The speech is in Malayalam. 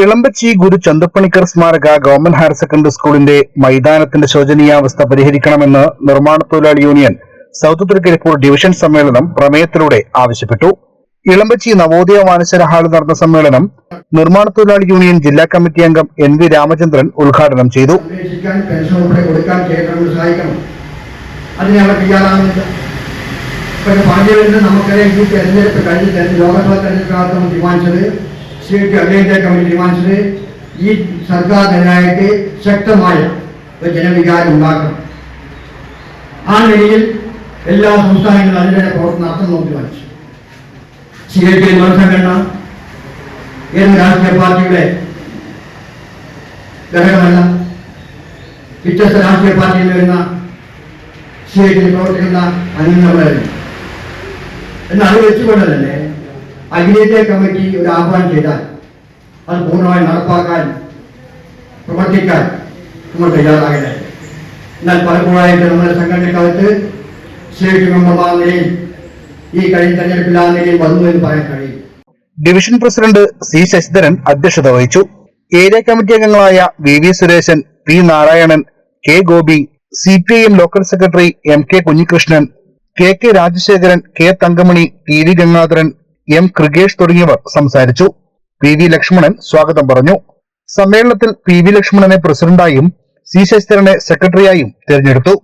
ഇളമ്പച്ചി ഗുരു ചന്തപ്പണിക്കർ സ്മാരക ഗവൺമെന്റ് ഹയർ സെക്കൻഡറി സ്കൂളിന്റെ മൈതാനത്തിന്റെ ശോചനീയാവസ്ഥ പരിഹരിക്കണമെന്ന് നിർമ്മാണ തൊഴിലാളി യൂണിയൻ സൗത്ത് തൃക്കരിപ്പൂർ ഡിവിഷൻ സമ്മേളനം പ്രമേയത്തിലൂടെ ആവശ്യപ്പെട്ടു. ഇളമ്പച്ചി നവോദയ വാനശര ഹാളിൽ നടന്ന സമ്മേളനം നിർമ്മാണ തൊഴിലാളി യൂണിയൻ ജില്ലാ കമ്മിറ്റി അംഗം എൻ വി രാമചന്ദ്രൻ ഉദ്ഘാടനം ചെയ്തു. തെരഞ്ഞെടുപ്പ് കഴിഞ്ഞ തെരഞ്ഞെടുപ്പ് ലോക്സഭാ തീരുമാനിച്ചത്. സ്റ്റേറ്റ് അഖിലേന്ത്യാ കമ്മിറ്റി തീരുമാനിച്ചത് ഈ സർക്കാരിനെതിരായിട്ട് ശക്തമായ ഒരു ജനവികാരം ഉണ്ടാക്കണം. ആ നിലയിൽ എല്ലാ സംസ്ഥാനങ്ങളും അതിന്റെ പ്രവർത്തനം നടത്തണമെന്ന് തീരുമാനിച്ചു സി ഐ പി സംഘടന ഏത് രാഷ്ട്രീയ പാർട്ടിയുടെ ഘടകമല്ല വ്യത്യസ്ത രാഷ്ട്രീയ പാർട്ടിയിൽ വരുന്ന സി ഐ ടി പ്രവർത്തിക്കുന്ന അംഗങ്ങളായിരുന്നു എന്നാൽ അത് വെച്ചുകൊണ്ട് തന്നെ അഖിലേന്ത്യാ കമ്മിറ്റി ഒരു ആഹ്വാനം ചെയ്താൽ അത് പൂർണമായി നടപ്പാക്കാൻ പ്രവർത്തിക്കാൻ നമ്മൾ തയ്യാറാകില്ല എന്നാൽ പലപ്പോഴായിട്ട് നമ്മുടെ സംഘടനക്കകത്ത് ഈ കഴിഞ്ഞ തെരഞ്ഞെടുപ്പിൽ വന്നു എന്ന് പറയാൻ കഴിയും. ഡിവിഷൻ പ്രസിഡന്റ് സി ശശിധരൻ അധ്യക്ഷത വഹിച്ചു. ഏരിയ കമ്മിറ്റി അംഗങ്ങളായ V V Suresan P Narayanan K Gopi C P I M local secretary M K Kunhikrishnan K K Rajasekharan K Thankamani T V Gangadharan M Krigesh തുടങ്ങിയവർ സംസാരിച്ചു. പി വി ലക്ഷ്മണൻ സ്വാഗതം പറഞ്ഞു. സമ്മേളനത്തിൽ പി വി ലക്ഷ്മണനെ പ്രസിഡന്റായും സി ശശിധരനെ സെക്രട്ടറിയായും തെരഞ്ഞെടുത്തു.